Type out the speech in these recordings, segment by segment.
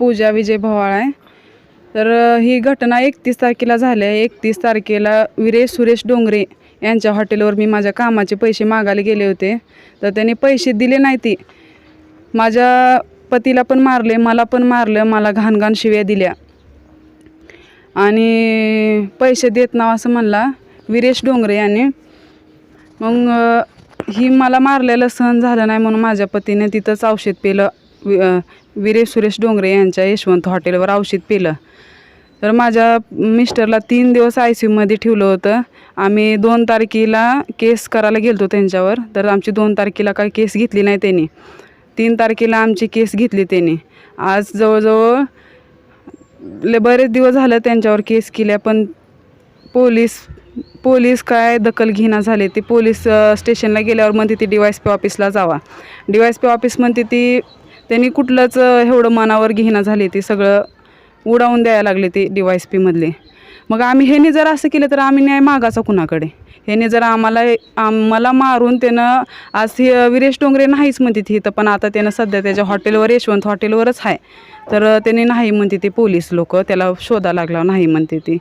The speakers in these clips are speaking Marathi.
पूजा विजय भवाळ आहे. तर ही घटना एकतीस तारखेला झाली आहे. एकतीस तारखेला विरेश सुरेश डोंगरे यांच्या हॉटेलवर मी माझ्या कामाचे पैसे मागायला गेले होते. तर त्यांनी पैसे दिले नाही ती. माझ्या पतीला पण मारले मला पण मारलं मला घाणघाण शिव्या दिल्या. आणि पैसे देत नाव असं म्हणला विरेश डोंगरे यांनी. मग ही मला मारलेलं सहन झालं नाही म्हणून माझ्या पतीने तिथंच औषध पेलं वीरे सुरेश डोंगरे यांच्या यशवंत हॉटेलवर औषध पिलं. तर माझ्या मिस्टरला तीन दिवस आय सी यूमध्ये ठेवलं होतं. आम्ही दोन तारखेला केस करायला गेलो त्यांच्यावर. तर आमची दोन तारखेला काही केस घेतली नाही त्यांनी. तीन तारखेला आमची केस घेतली त्यांनी. आज जवळजवळ ले बरेच दिवस झालं त्यांच्यावर केस केल्या पण पोलीस पोलीस काय दखल घेणं झाले ते पोलीस स्टेशनला गेल्यावर म्हणते ती डी वाय एस पी ऑफिसला जावा. D Y S P office म्हणते ती त्यांनी कुठलंच एवढं मनावर घेणं झाले ते सगळं उडावून द्यायला लागले ते डी वाय एस पीमधले मग आम्ही ह्याने जर असं केलं तर आम्ही न्याय मागायचा कुणाकडे? ह्याने जर आम्हाला आम्हाला मारून त्यानं आज हे विरेश डोंगरे नाहीच म्हणते ती इथं पण आता त्यानं सध्या त्याच्या हॉटेलवर यशवंत हॉटेलवरच आहे. तर त्याने नाही म्हणते ते पोलीस लोक त्याला शोधा लागला नाही म्हणते ती.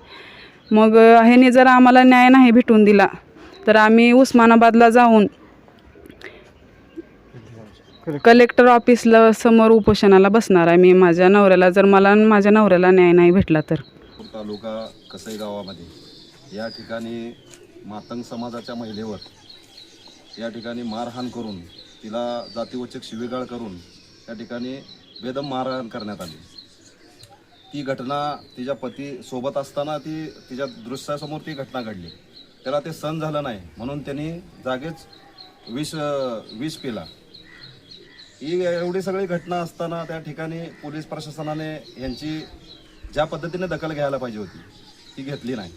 मग ह्याने जर आम्हाला न्याय नाही भेटून दिला तर आम्ही उस्मानाबादला जाऊन कलेक्टर ऑफिसला समोर उपोषणाला बसणार आहे. मी माझ्या नवऱ्याला जर मला आणि माझ्या नवऱ्याला न्याय नाही भेटला तर. नागपूर तालुका कसई गावामध्ये या ठिकाणी मातंग समाजाच्या महिलेवर या ठिकाणी मारहाण करून तिला जातीवचक शिवेगाळ करून या ठिकाणी बेदम मारहाण करण्यात आली. ती घटना तिच्या पती सोबत असताना ती तिच्या दृश्यासमोर ती घटना घडली. त्याला ते सण झालं नाही म्हणून त्यांनी जागेच विष विष पिला. ही एवढी सगळी घटना असताना त्या ठिकाणी पोलीस प्रशासनाने यांची ज्या पद्धतीने दखल घ्यायला पाहिजे होती ती घेतली नाही.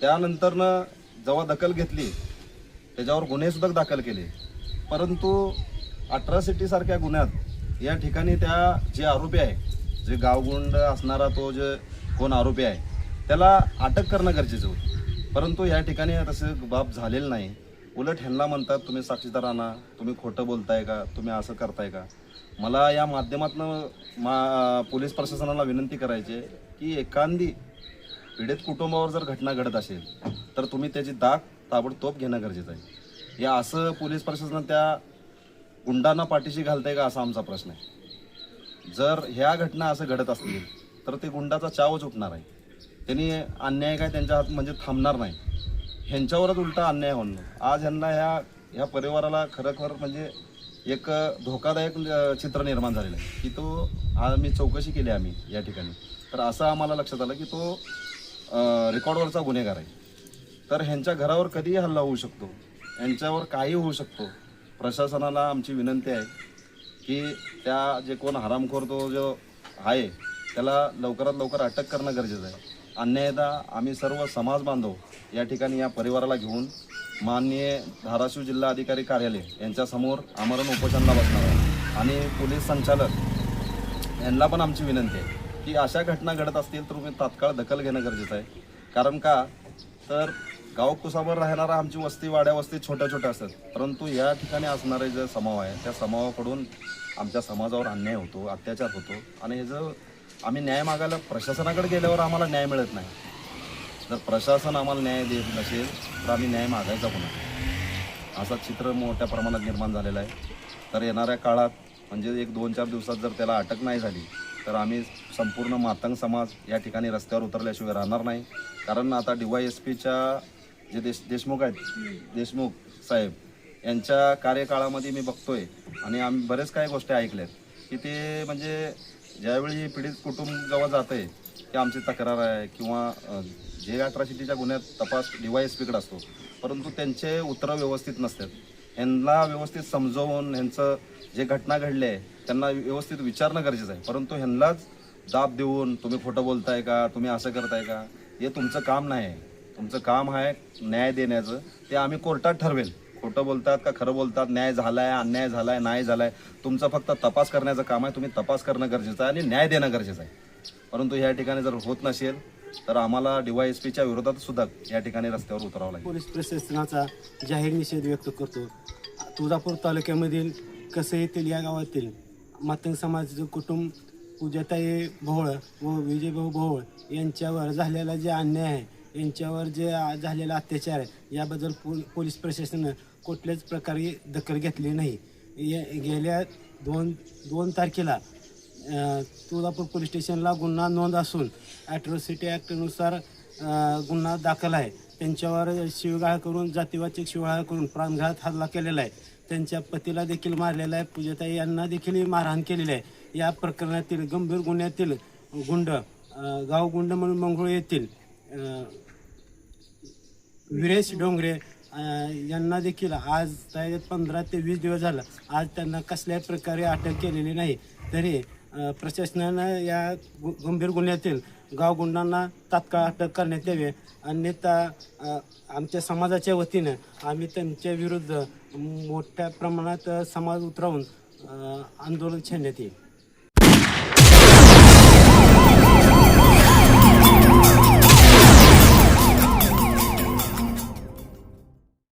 त्यानंतरनं जेव्हा दखल घेतली त्याच्यावर गुन्हेसुद्धा दाखल केले. परंतु अट्रॉसिटीसारख्या गुन्ह्यात या ठिकाणी त्या जे आरोपी आहे जे गावगुंड असणारा तो जे कोण आरोपी आहे त्याला अटक करणं गरजेचं होतं. परंतु या ठिकाणी तसं बाब झालेलं नाही. उलट ह्यांना म्हणतात तुम्ही साक्षीदार आणा तुम्ही खोटं बोलताय का तुम्ही असं करताय का? मला या माध्यमातनं मा पोलीस प्रशासनाला विनंती करायची आहे की एखादी पीडित कुटुंबावर जर घटना घडत असेल तर तुम्ही त्याची दाग ताबडतोब घेणं गरजेचं आहे. या असं पोलीस प्रशासन त्या गुंडांना पाठीशी घालतंय का असा आमचा प्रश्न आहे. जर ह्या घटना असं घडत असतील तर ते गुंडाचा चावच उठणार आहे. त्यांनी अन्याय काय त्यांच्या हात म्हणजे थांबणार नाही. ह्यांच्यावरच उलटा अन्याय होणार आज ह्यांना ह्या ह्या परिवाराला खरोखर म्हणजे एक धोकादायक चित्र निर्माण झालेलं आहे. की तो आम्ही चौकशी केली आम्ही या ठिकाणी. तर असं आम्हाला लक्षात आलं की तो रेकॉर्डवरचा गुन्हेगार आहे. तर ह्यांच्या घरावर कधीही हल्ला होऊ शकतो. यांच्यावर काही होऊ शकतो. प्रशासनाला आमची विनंती आहे की त्या जे कोण हरामखोर तो जो आहे त्याला लवकरात लवकर अटक करणं गरजेचं आहे. अन्यायदा आम्ही सर्व समाज बांधव या ठिकाणी या परिवाराला घेऊन माननीय धाराशिव जिल्हा अधिकारी कार्यालय यांच्यासमोर आमरण उपोषणाला बसणार आहे आणि पोलीस संचालक यांना पण आमची विनंती आहे की अशा घटना घडत असतील तर तुम्ही तात्काळ दखल घेणं गरजेचं आहे. कारण का? तर गावकुसावर राहणारा आमची वस्ती वाड्या वस्ती छोट्या छोट्या असतात. परंतु या ठिकाणी असणारे जे समाव आहे त्या समावाकडून आमच्या समाजावर अन्याय होतो अत्याचार होतो. आणि हे जर आम्ही न्याय मागायला प्रशासनाकडे गेल्यावर आम्हाला न्याय मिळत नाही. जर प्रशासन आम्हाला न्याय देत नसेल तर आम्ही न्याय मागायचा पुन्हा. असा चित्र मोठ्या प्रमाणात निर्माण झालेलं आहे. तर येणाऱ्या काळात म्हणजे एक दोन चार दिवसात जर त्याला अटक नाही झाली तर आम्ही संपूर्ण मातंग समाज या ठिकाणी रस्त्यावर उतरल्याशिवाय राहणार नाही. कारण आता डी वाय एस पीच्या जे देश देशमुख आहेत देशमुख साहेब यांच्या कार्यकाळामध्ये मी बघतोय आणि आम्ही बरेच काही गोष्टी ऐकल्यात की ते म्हणजे ज्यावेळी पीडित कुटुंब जेव्हा आहे की आमची तक्रार आहे किंवा जे अट्रॉसिटीच्या गुन्ह्यात तपास डी वाय एस पीकडे असतो. परंतु त्यांचे उत्तरं व्यवस्थित नसतात. ह्यांना व्यवस्थित समजवून ह्यांचं जे घटना घडली आहे त्यांना व्यवस्थित विचारणं गरजेचं आहे. परंतु ह्यांनाच दाब देऊन तुम्ही खोटं बोलताय का तुम्ही असं करताय का हे तुमचं काम नाही आहे. तुमचं काम आहे न्याय देण्याचं. ते आम्ही कोर्टात ठरवेल. खोटं बोलतात का खरं बोलतात? न्याय झालाय अन्याय झालाय नाही झालाय. तुमचं फक्त तपास करण्याचं काम आहे. तुम्ही तपास करणं गरजेचं आहे आणि न्याय देणं गरजेचं आहे. परंतु या ठिकाणी जर होत नसेल तर आम्हाला डीवायएसपीच्या विरोधात सुद्धा या ठिकाणी रस्त्यावर उतरावं लागेल. पोलीस प्रशासनाचा जाहीर निषेध व्यक्त करतो. तुळजापूर तालुक्यामधील कसं येथील या गावातील मातंग समाजाचं कुटुंब पूजाताई भोवळ व विजयभाऊ भोवळ यांच्यावर झालेला जे अन्याय आहे यांच्यावर जे झालेला अत्याचार आहे याबद्दल पो पोलीस प्रशासनानं कुठल्याच प्रकारे दखल घेतली नाही. ये गेल्या दोन दोन तारखेला तुळजापूर पोलीस स्टेशनला गुन्हा नोंद असून ॲट्रॉसिटी ॲक्टनुसार गुन्हा दाखल आहे. त्यांच्यावर शिवगाळ करून जातीवाचक शिवगाळ करून प्राणघात हल्ला केलेला आहे. त्यांच्या पतीला देखील मारलेला आहे. पूजाताई यांना देखील मारहाण केलेली आहे. या प्रकरणातील गंभीर गुन्ह्यातील गुंड गावगुंड गाव गुंड म्हणून मंगळूर येथील विरेश डोंगरे यांना देखील आज पंधरा ते वीस दिवस झालं. आज त्यांना कसल्याही प्रकारे अटक केलेली नाही. तरी प्रशासनानं या गु- गंभीर गुन्ह्यातील गावगुंडांना तात्काळ अटक करण्यात यावी. अन्यथा आमच्या समाजाच्या वतीनं आम्ही त्यांच्या विरुद्ध मोठ्या प्रमाणात समाज उतरवून आंदोलन छेडण्यात येईल.